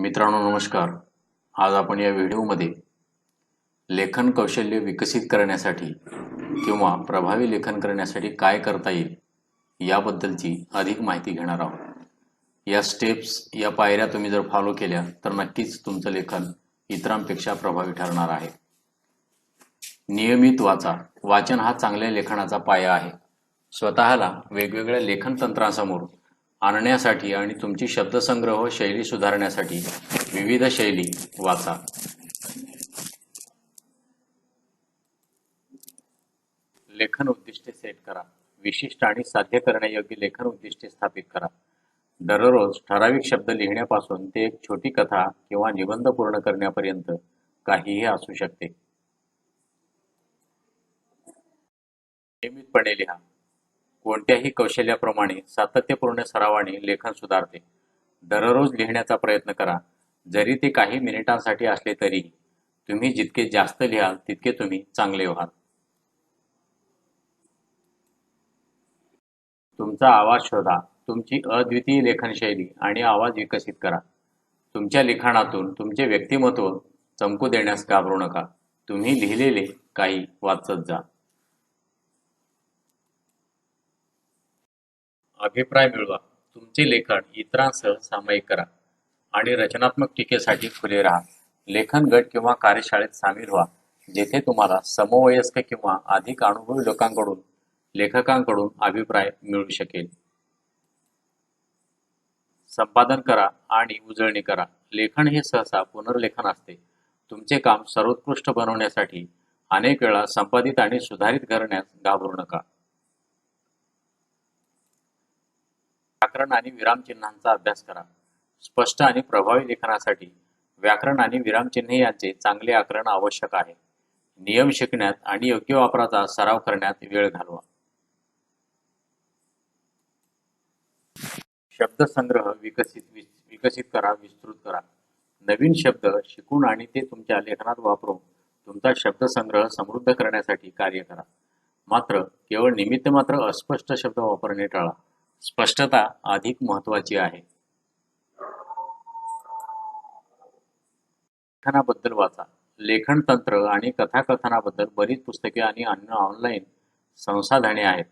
मित्रांनो नमस्कार. आज आपण या व्हिडिओमध्ये लेखन कौशल्य विकसित करण्यासाठी किंवा प्रभावी लेखन करण्यासाठी काय करता येईल याबद्दलची अधिक माहिती घेणार आहोत. या स्टेप्स या पायऱ्या तुम्ही जर फॉलो केल्या तर नक्कीच तुमचं लेखन इतरांपेक्षा प्रभावी ठरणार आहे. नियमित वाचा. वाचन हा चांगल्या लेखनाचा पाया आहे. स्वतःला वेगवेगळ्या लेखन तंत्रांसमोर आणण्यासाठी आणि तुमची शब्दसंग्रह व शैली सुधारण्यासाठी विविध शैली वाचा. लेखन उद्दिष्टे सेट करा. विशिष्ट आणि साध्य करण्यायोग्य लेखन उद्दिष्टे स्थापित करा. दररोज ठराविक शब्द लिहिण्यापासून ते एक छोटी कथा किंवा निबंध पूर्ण करण्यापर्यंत काहीही असू शकते. नियमितपणे लिहा. कोणत्याही कौशल्याप्रमाणे सातत्यपूर्ण सरावाने लेखन सुधारते. दररोज लिहिण्याचा प्रयत्न करा. जरी ते काही मिनिटांसाठी असले तरी तुम्ही जितके जास्त लिहाल तितके तुम्ही चांगले व्हाल. तुमचा आवाज शोधा. तुमची अद्वितीय लेखनशैली आणि आवाज विकसित करा. तुमच्या लिखाणातून तुमचे व्यक्तिमत्व चमकू देण्यास घाबरू नका. तुम्ही लिहिलेले काही वाचत जा. अभिप्राय मिळवा. तुमचे लेखन इतरांसह सामायिक करा. आणि रचनात्मक टीकेसाठी खुले राहा. लेखन गट किंवा कार्यशाळेत सामील व्हा. जेथे तुम्हाला समवयस्क किंवा अधिक अनुभवी लोकांकडून लेखकांकडून अभिप्राय मिळू शकेल. संपादन करा आणि उजळणी करा. लेखन हे सहसा पुनर्लेखन असते. तुमचे काम सर्वोत्कृष्ट बनवण्यासाठी अनेक वेळा संपादित आणि सुधारित करण्यास घाबरू नका. व्याकरण आणि विरामचिन्हांचा अभ्यास करा. स्पष्ट आणि प्रभावी लेखनासाठी व्याकरण आणि विरामचिन्हे यांचे चांगले आकलन आवश्यक आहे. नियम शिकण्यात आणि योग्य वापराचा सराव करण्यात वेळ घालवा. शब्दसंग्रह विकसित विकसित करा विस्तृत करा. नवीन शब्द शिकून आणि ते तुमच्या लेखनात वापरून तुमचा शब्दसंग्रह समृद्ध करण्यासाठी कार्य करा. मात्र केवळ निमित्त मात्र अस्पष्ट शब्द वापरणे टाळा. स्पष्टता अधिक महत्वाची आहे. लेखनाबद्दल वाचा. लेखन तंत्र आणि कथाकथनाबद्दल बरीच पुस्तके आणि अन्य ऑनलाईन संसाधने आहेत.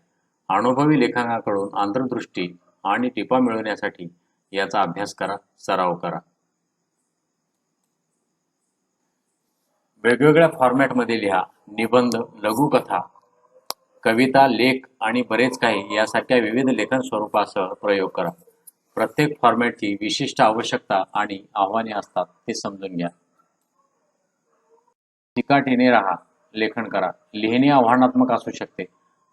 अनुभवी लेखकाकडून आंतरदृष्टी आणि टिपा मिळवण्यासाठी याचा अभ्यास करा सराव करा. वेगवेगळ्या फॉर्मॅटमध्ये लिहा. निबंध लघुकथा कविता लेख आणि बरेच काही यासारख्या विविध लेखन स्वरूपासह प्रयोग करा. प्रत्येक फॉर्मॅटची विशिष्ट आवश्यकता आणि आव्हाने असतात ते समजून घ्या. चिकाटीने राहा लेखन करा. लिहिणे आव्हानात्मक असू शकते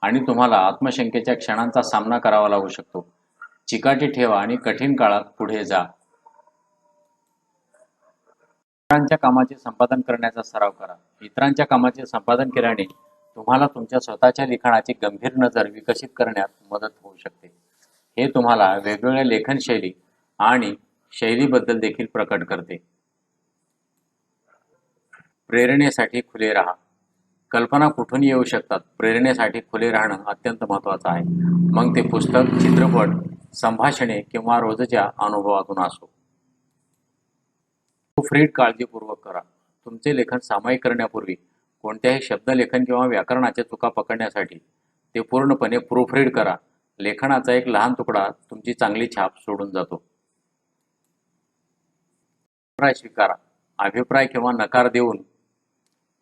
आणि तुम्हाला आत्मशंकेच्या क्षणांचा सामना करावा लागू शकतो. चिकाटी ठेवा आणि कठीण काळात पुढे जा. इतरांच्या कामाचे संपादन करण्याचा सराव करा. इतरांच्या कामाचे संपादन केल्याने तुम्हाला तुमच्या स्वतःच्या लिखाणाची गंभीर नजर विकसित करण्यात मदत होऊ शकते. हे तुम्हाला वेगवेगळ्या लेखन शैली आणि शैलीबद्दल देखील प्रकट करते. प्रेरणेसाठी खुले राहा. कल्पना कुठून येऊ शकतात? प्रेरणेसाठी खुले राहणं अत्यंत महत्वाचं आहे. मग ते पुस्तक चित्रपट संभाषणे किंवा रोजच्या अनुभवातून असो. फ्रीड काळजीपूर्वक करा. तुमचे लेखन सामायिक करण्यापूर्वी कोणत्याही शब्दलेखन किंवा व्याकरणाच्या चुका पकडण्यासाठी ते पूर्णपणे प्रूफरीड करा. लेखनाचा एक लहान तुकडा तुमची चांगली छाप सोडून जातो. अभिप्राय स्वीकारा. अभिप्राय किंवा नकार देऊन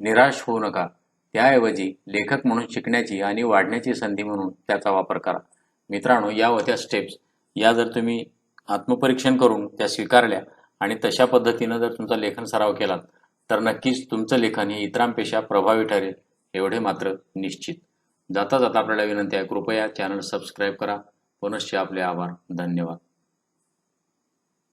निराश होऊ नका. त्याऐवजी लेखक म्हणून शिकण्याची आणि वाढण्याची संधी म्हणून त्याचा वापर करा. मित्रांनो या होत्या स्टेप्स या जर तुम्ही आत्मपरीक्षण करून त्या स्वीकारल्या आणि तशा पद्धतीनं जर तुमचा लेखन सराव केलात तर नक्कीच तुमचं लेखन हे इतरांपेक्षा प्रभावी ठरेल एवढे मात्र निश्चित. जाता जाता आपल्याला विनंती आहे कृपया चॅनल सबस्क्राईब करा. पुनश्च आपले आभार. धन्यवाद.